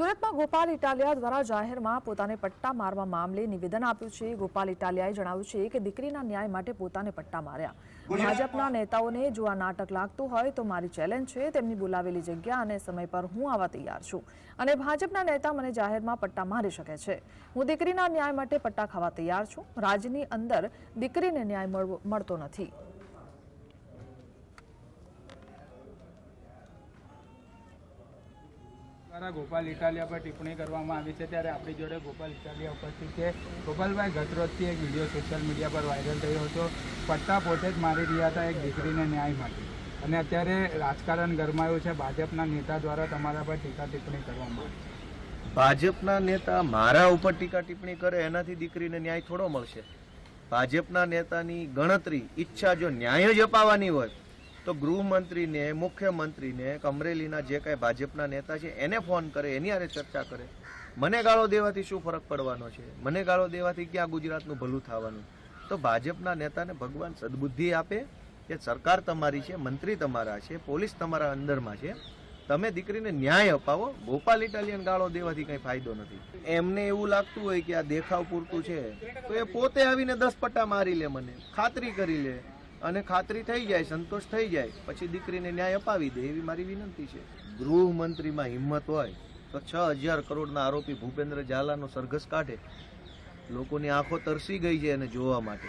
સુરતમાં ગોપાલ ઇટાલિયા દ્વારા જાહેરમાં પોતાને પટ્ટા મારવા મામલે નિવેદન આપ્યું છે. ગોપાલ ઇટાલિયાએ જણાવ્યું છે કે દીકરીના ન્યાય માટે પોતાને પટ્ટા માર્યા. ભાજપના નેતાઓને જો આ નાટક લાગતું હોય તો મારી ચેલેન્જ છે તેમની બોલાવેલી જગ્યા અને સમય પર હું આવવા તૈયાર છું. અને ભાજપના નેતા મને જાહેરમાં પટ્ટા મારી શકે છે. હું દીકરીના ન્યાય માટે પટ્ટા ખાવા તૈયાર છું. રાજ્યની અંદર દીકરીને ન્યાય મળતો નથી. દ્વારા ગોપાલ ઇટાલિયા પર ટિપ્પણી કરવામાં આવી છે ત્યારે આપણી જોડે ગોપાલ ઇટાલિયા ઉપસ્થિત છે. ગોપાલભાઈ, ગતરોજથી એક વીડિયો સોશિયલ મીડિયા પર વાયરલ થયો હતો. પટ્ટા પોતે જ મારી રહ્યા હતા એક દીકરીને ન્યાય માટે. અને અત્યારે રાજકારણ ગરમાયું છે. ભાજપના નેતા દ્વારા તમારા પર ટીકા ટિપ્પણી કરવામાં આવી છે. ભાજપના નેતા મારા ઉપર ટીકા ટિપ્પણી કરે, એનાથી દીકરીને ન્યાય થોડો મળશે. ભાજપના નેતાની ગણતરી, ઈચ્છા જો ન્યાય જ અપાવવાની હોય તો ગૃહમંત્રીને, મુખ્યમંત્રીને અમરેલીના જે કાંઈ ભાજપના નેતા છે, એને ફોન કરે, એની આરે ચર્ચા કરે. મને ગાળો દેવાથી શું ફરક પડવાનો છે? મને ગાળો દેવાથી ક્યાં ગુજરાતનું ભલું થવાનું? તો ભાજપના નેતાને ભગવાન સદબુદ્ધિ આપે કે સરકાર તમારી છે, મંત્રી તમારા છે, પોલીસ તમારા અંદરમાં છે, તમે દીકરીને ન્યાય અપાવો ગોપાલ ઇટાલિયન ગાળો દેવાથી કંઈ ફાયદો નથી. એમને એવું લાગતું હોય કે આ દેખાવ પૂરતું છે, તો એ પોતે આવીને દસ પટ્ટા મારી લે મને, ખાતરી કરી લે. અને ખાતરી થઈ જાય, સંતોષ થઈ જાય, પછી દીકરીને ન્યાય અપાવી દે એવી મારી વિનંતી છે. ગૃહમંત્રીમાં હિંમત હોય તો છ હજાર કરોડના આરોપી ભૂપેન્દ્ર ઝાલાનો સરઘસ કાઢે. લોકોની આંખો તરસી ગઈ છે એને જોવા માટે.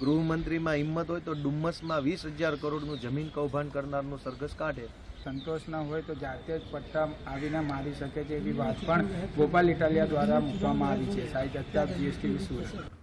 ગૃહમંત્રીમાં હિંમત હોય તો ડુમ્મસમાં વીસ હજાર કરોડનું જમીન કૌભાંડ કરનારનું સરઘસ કાઢે. સંતોષ ન હોય તો જાતે જ પટ્ટા આવીને મારી શકે છે એવી વાત પણ ગોપાલ ઇટાલિયા દ્વારા મૂકવામાં આવી છે. સાહિત્ય અત્યાર જીએસટી, સુરત.